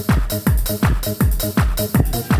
Thank you.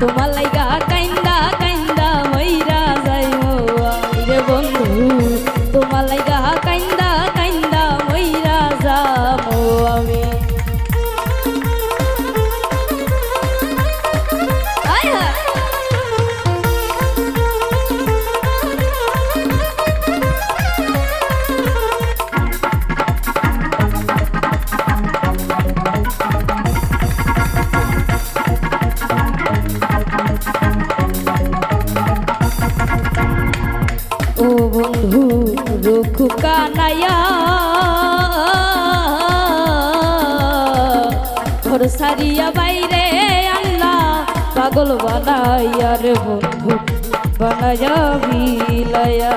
তোমার লাইগা ঘর সারিয়া বাইরে আল্লাহ পাগল বানাইয়া রে বন্ধু বানাইয়া বিলায়া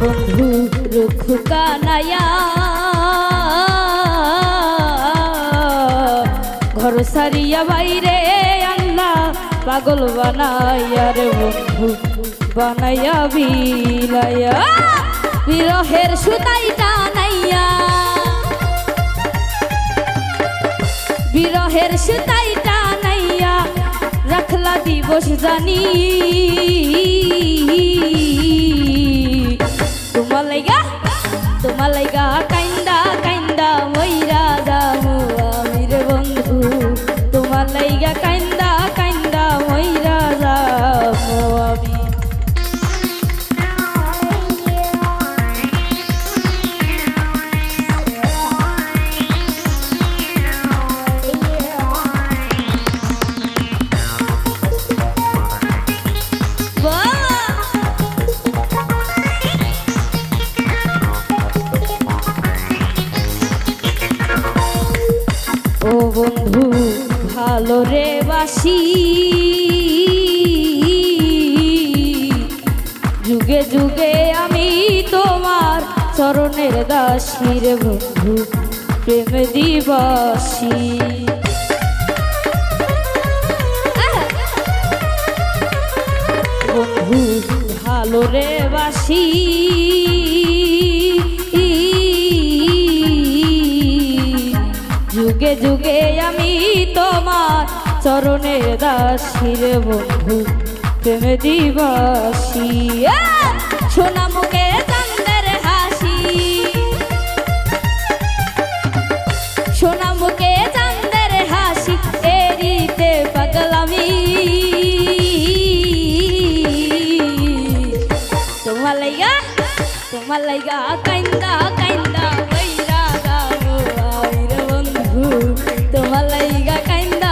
বন্ধু, রুখ কানাইয়া ঘর সারিয়া বাইরে আল্লাহ পাগল বানাইয়া রে বন্ধু বানাইয়া বিলাইয়া বিরহের সুতাই টানাইয়া। বিরহের সুতাই টানাইয়া রাখলা দিবস জানি। বন্ধু, ভালো রে বাসি। যুগে যুগে আমি তোমার চরণের দাসী রে বন্ধু, প্রেম দিবাসী। বন্ধু, ভালো রে বাসি। যুগে যুগে আমি তোমার চরণের দাসী রে বন্ধু, প্রেম দিবাসী! সোনা মুখে চান্দের হাসি। সোনা মুখে চান্দের হাসি, এরিতে পাগলামি। তোমার লাইগা তোমার লাইগা কাইন্দা কাইন্দা। তোমার লাইগা কাইন্দা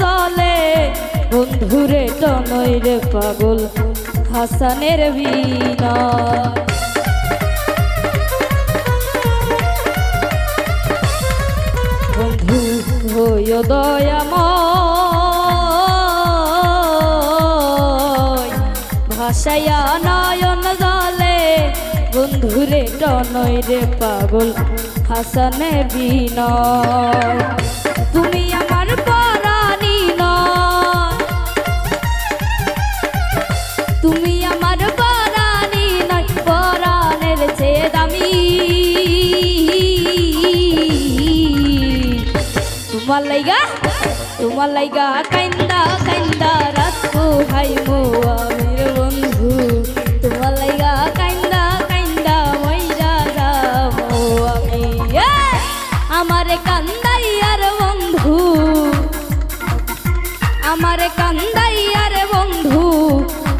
জলে বন্ধুরে টনই রে পাগল হাসানের বিনা বন্ধু হইয় দয়াময় ভাসাইয়া জলে ঘুরে টনই রে পাগল, হাসানে বিন তুমি আমার পরানি ন তুমি আমার পরানি নয় পরানের চেয়ে দামি। তোমার লাইগা তোমার লাইগা কাইন্দা আমার কান্দাইয়ার বন্ধু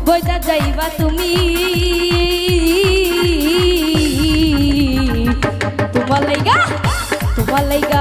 বইটা যাইবা তুমি। তোমার লাইগা তোমার লাইগা।